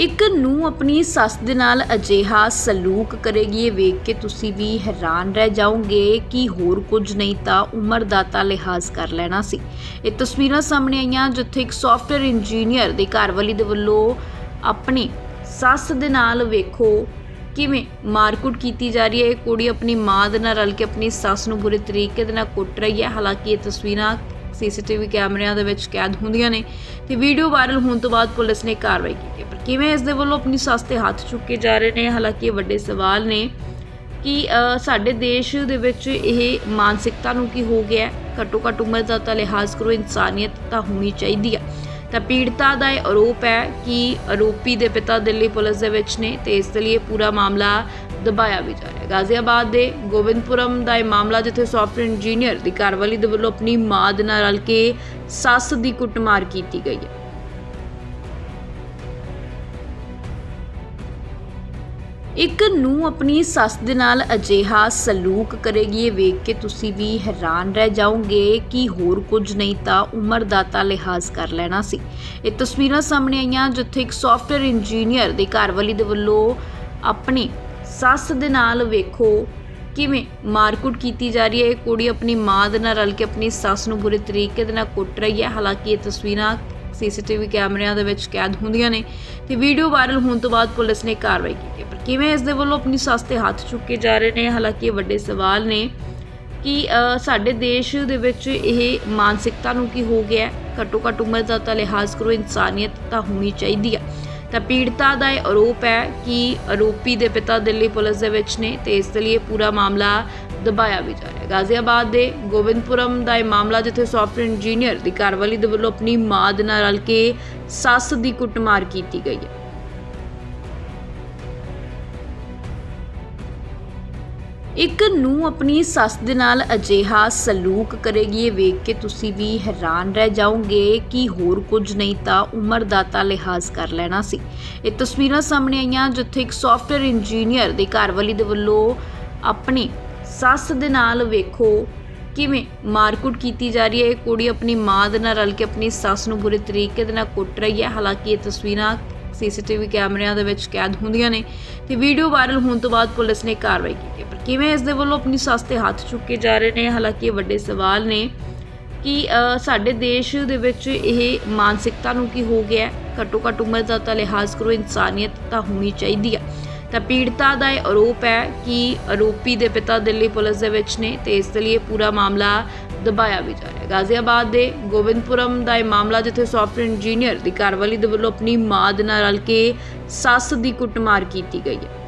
ਇੱਕ ਨੂੰ ਆਪਣੀ ਸੱਸ ਦੇ ਨਾਲ ਅਜਿਹਾ ਸਲੂਕ ਕਰੇਗੀ, ਇਹ ਵੇਖ ਕੇ ਤੁਸੀਂ ਵੀ ਹੈਰਾਨ ਰਹਿ ਜਾਓਗੇ ਕਿ ਹੋਰ ਕੁਝ ਨਹੀਂ ਤਾਂ ਉਮਰ ਦਾ ਤਾਂ ਲਿਹਾਜ਼ ਕਰ ਲੈਣਾ ਸੀ। ਇਹ ਤਸਵੀਰਾਂ ਸਾਹਮਣੇ ਆਈਆਂ ਜਿੱਥੇ ਇੱਕ ਸੌਫਟਵੇਅਰ ਇੰਜੀਨੀਅਰ ਦੀ ਘਰਵਾਲੀ ਦੇ ਵੱਲੋਂ ਆਪਣੀ ਸੱਸ ਦੇ ਨਾਲ ਵੇਖੋ ਕਿਵੇਂ ਮਾਰਕੁੱਟ ਕੀਤੀ ਜਾ ਰਹੀ ਹੈ। ਇਹ ਕੁੜੀ ਆਪਣੀ ਮਾਂ ਦੇ ਨਾਲ ਰਲ ਕੇ ਆਪਣੀ ਸੱਸ ਨੂੰ ਬੁਰੇ ਤਰੀਕੇ ਦੇ ਨਾਲ ਕੁੱਟ ਰਹੀ ਹੈ। ਹਾਲਾਂਕਿ ਇਹ ਤਸਵੀਰਾਂ ਸੀਸੀਟੀਵੀ ਕੈਮਰਿਆਂ ਦੇ ਵਿੱਚ ਕੈਦ ਹੁੰਦੀਆਂ ਨੇ ਤੇ ਵੀਡੀਓ ਵਾਇਰਲ ਹੋਣ ਤੋਂ ਬਾਅਦ ਪੁਲਿਸ ਨੇ ਕਾਰਵਾਈ ਕੀਤੀ ਪਰ ਕਿਵੇਂ ਇਸ ਦੇ ਵੱਲੋਂ ਆਪਣੀ ਸੱਸ ਤੇ ਹੱਥ ਚੁੱਕੇ ਜਾ ਰਹੇ ਨੇ? ਹਾਲਾਂਕਿ ਇਹ ਵੱਡੇ ਸਵਾਲ ਨੇ ਕਿ ਸਾਡੇ ਦੇਸ਼ ਦੇ ਵਿੱਚ ਇਹ ਮਾਨਸਿਕਤਾ ਨੂੰ ਕੀ ਹੋ ਗਿਆ ਘੱਟੋ ਘੱਟ ਉਮਰ ਦਾ ਤਾਂ ਲਿਹਾਜ਼ ਕਰੋ, ਇਨਸਾਨੀਅਤ ਤਾਂ ਹੋਣੀ ਚਾਹੀਦੀ ਹੈ ਤਾਂ ਪੀੜਤਾ ਦਾ ਇਹ ਆਰੋਪ ਹੈ ਕਿ ਆਰੋਪੀ ਦੇ ਪਿਤਾ ਦਿੱਲੀ ਪੁਲਿਸ ਦੇ ਵਿੱਚ ਨੇ ਤੇ ਇਸ ਦੇ ਲਈ ਇਹ ਪੂਰਾ ਮਾਮਲਾ ਦਬਾਇਆ ਵੀ ਜਾ ਰਿਹਾ ਗਾਜ਼ੀਆਬਾਦ ਦੇ ਗੋਬਿੰਦਪੁਰਮ ਦਾ ਇਹ ਮਾਮਲਾ, ਜਿੱਥੇ ਸੌਫਟਵੇਅਰ ਇੰਜੀਨੀਅਰ ਦੀ ਘਰਵਾਲੀ ਦੇ ਵੱਲੋਂ ਆਪਣੀ ਮਾਂ ਦੇ ਨਾਲ ਰਲ ਕੇ ਸੱਸ ਦੀ ਕੁੱਟਮਾਰ ਕੀਤੀ ਗਈ ਹੈ। ਇੱਕ ਨੂੰ ਆਪਣੀ ਸੱਸ ਦੇ ਨਾਲ ਅਜਿਹਾ ਸਲੂਕ ਕਰੇਗੀ, ਇਹ ਵੇਖ ਕੇ ਤੁਸੀਂ ਵੀ ਹੈਰਾਨ ਰਹਿ ਜਾਓਗੇ ਕਿ ਹੋਰ ਕੁਝ ਨਹੀਂ ਤਾਂ ਉਮਰ ਦਾ ਤਾਂ ਲਿਹਾਜ਼ ਕਰ ਲੈਣਾ ਸੀ। ਇਹ ਤਸਵੀਰਾਂ ਸਾਹਮਣੇ ਆਈਆਂ, ਜਿੱਥੇ ਇੱਕ ਸੌਫਟਵੇਅਰ ਇੰਜੀਨੀਅਰ ਦੀ ਘਰਵਾਲੀ ਦੇ ਵੱਲੋਂ ਆਪਣੇ ਸੱਸ ਦੇ ਨਾਲ ਵੇਖੋ ਕਿਵੇਂ ਮਾਰਕੁੱਟ ਕੀਤੀ ਜਾ ਰਹੀ ਹੈ। ਇਹ ਕੁੜੀ ਆਪਣੀ ਮਾਂ ਦੇ ਨਾਲ ਰਲ ਕੇ ਆਪਣੀ ਸੱਸ ਨੂੰ ਬੁਰੇ ਤਰੀਕੇ ਦੇ ਨਾਲ ਕੁੱਟ ਰਹੀ ਹੈ। ਹਾਲਾਂਕਿ ਇਹ ਤਸਵੀਰਾਂ ਸੀਸੀਟੀਵੀ ਕੈਮਰਿਆਂ ਦੇ ਵਿੱਚ ਕੈਦ ਹੁੰਦੀਆਂ ਨੇ ਤੇ ਵੀਡੀਓ ਵਾਇਰਲ ਹੋਣ ਤੋਂ ਬਾਅਦ ਪੁਲਿਸ ਨੇ ਕਾਰਵਾਈ ਕੀਤੀ ਪਰ ਕਿਵੇਂ ਇਸ ਦੇ ਵੱਲੋਂ ਆਪਣੀ ਸੱਸ ਤੇ ਹੱਥ ਚੁੱਕੇ ਜਾ ਰਹੇ ਨੇ? ਹਾਲਾਂਕਿ ਇਹ ਵੱਡੇ ਸਵਾਲ ਨੇ ਕਿ ਸਾਡੇ ਦੇਸ਼ ਦੇ ਵਿੱਚ ਇਹ ਮਾਨਸਿਕਤਾ ਨੂੰ ਕੀ ਹੋ ਗਿਆ ਘੱਟੋ ਘੱਟ ਉਮਰ ਦਾ ਤਾਂ ਲਿਹਾਜ਼ ਕਰੋ, ਇਨਸਾਨੀਅਤ ਤਾਂ ਹੋਣੀ ਚਾਹੀਦੀ ਹੈ ਤਾਂ ਪੀੜਤਾ ਦਾ ਇਹ ਆਰੋਪ ਹੈ ਕਿ ਆਰੋਪੀ ਦੇ ਪਿਤਾ ਦਿੱਲੀ ਪੁਲਿਸ ਦੇ ਵਿੱਚ ਨੇ ਤੇ ਇਸ ਦੇ ਲਈ ਇਹ ਪੂਰਾ ਮਾਮਲਾ ਦਬਾਇਆ ਵੀ ਜਾ ਰਿਹਾ ਹੈ। ਗਾਜ਼ੀਆਬਾਦ ਦੇ ਗੋਬਿੰਦਪੁਰਮ ਦਾ ਇਹ ਮਾਮਲਾ ਜਿੱਥੇ ਸੌਫਟਵੇਅਰ ਇੰਜੀਨੀਅਰ ਦੀ ਘਰਵਾਲੀ ਦੇ ਵੱਲੋਂ ਆਪਣੀ ਮਾਂ ਦੇ ਨਾਲ ਰਲ ਕੇ ਸੱਸ ਦੀ ਕੁੱਟਮਾਰ ਕੀਤੀ ਗਈ ਹੈ। ਇੱਕ ਨੂੰ ਆਪਣੀ ਸੱਸ ਦੇ ਨਾਲ ਅਜਿਹਾ ਸਲੂਕ ਕਰੇਗੀ, ਇਹ ਵੇਖ ਕੇ ਤੁਸੀਂ ਵੀ ਹੈਰਾਨ ਰਹਿ ਜਾਓਗੇ ਕਿ ਹੋਰ ਕੁਝ ਨਹੀਂ ਤਾਂ ਉਮਰ ਦਾ ਤਾਂ ਲਿਹਾਜ਼ ਕਰ ਲੈਣਾ ਸੀ। ਇਹ ਤਸਵੀਰਾਂ ਸਾਹਮਣੇ ਆਈਆਂ ਜਿੱਥੇ ਇੱਕ ਸੌਫਟਵੇਅਰ ਇੰਜੀਨੀਅਰ ਦੀ ਘਰਵਾਲੀ ਦੇ ਵੱਲੋਂ ਆਪਣੀ ਸੱਸ ਦੇ ਨਾਲ ਵੇਖੋ ਕਿਵੇਂ ਮਾਰਕੁੱਟ ਕੀਤੀ ਜਾ ਰਹੀ ਹੈ। ਇਹ ਕੁੜੀ ਆਪਣੀ ਮਾਂ ਦੇ ਨਾਲ ਰਲ ਕੇ ਆਪਣੀ ਸੱਸ ਨੂੰ ਬੁਰੇ ਤਰੀਕੇ ਦੇ ਨਾਲ ਕੁੱਟ ਰਹੀ ਹੈ। ਹਾਲਾਂਕਿ ਇਹ ਤਸਵੀਰਾਂ ਸੀਸੀਟੀਵੀ ਕੈਮਰਿਆਂ ਦੇ ਵਿੱਚ ਕੈਦ ਹੁੰਦੀਆਂ ਨੇ ਤੇ ਵੀਡੀਓ ਵਾਇਰਲ ਹੋਣ ਤੋਂ ਬਾਅਦ ਪੁਲਿਸ ਨੇ ਕਾਰਵਾਈ ਕੀਤੀ। ਕਿਵੇਂ ਇਸ ਦੇ ਵੱਲੋਂ ਆਪਣੀ ਸੱਸ ਤੇ ਹੱਥ ਚੁੱਕੇ ਜਾ ਰਹੇ ਨੇ? ਹਾਲਾਂਕਿ ਇਹ ਵੱਡੇ ਸਵਾਲ ਨੇ ਕਿ ਸਾਡੇ ਦੇਸ਼ ਦੇ ਵਿੱਚ ਇਹ ਮਾਨਸਿਕਤਾ ਨੂੰ ਕੀ ਹੋ ਗਿਆ? ਘੱਟੋ ਘੱਟ ਉਮਰ ਦਾ ਤਾਂ ਲਿਹਾਜ਼ ਕਰੋ, ਇਨਸਾਨੀਅਤ ਤਾਂ ਹੋਣੀ ਚਾਹੀਦੀ ਹੈ ਤਾਂ ਪੀੜਤਾ ਦਾ ਇਹ ਆਰੋਪ ਹੈ ਕਿ ਆਰੋਪੀ ਦੇ ਪਿਤਾ ਦਿੱਲੀ ਪੁਲਿਸ ਦੇ ਵਿੱਚ ਨੇ ਤੇ ਇਸ ਦੇ ਲਈ ਇਹ ਪੂਰਾ ਮਾਮਲਾ ਦਬਾਇਆ ਵੀ ਜਾ ਰਿਹਾ ਹੈ। ਗਾਜ਼ੀਆਬਾਦ ਦੇ ਗੋਬਿੰਦਪੁਰਮ ਦਾ ਇਹ ਮਾਮਲਾ, ਜਿੱਥੇ ਸੌਫਟਵੇਅਰ ਇੰਜੀਨੀਅਰ ਦੀ ਘਰਵਾਲੀ ਦੇ ਵੱਲੋਂ ਆਪਣੀ ਮਾਂ ਦੇ ਨਾਲ ਰਲ ਕੇ ਸੱਸ ਦੀ ਕੁੱਟਮਾਰ ਕੀਤੀ ਗਈ ਹੈ।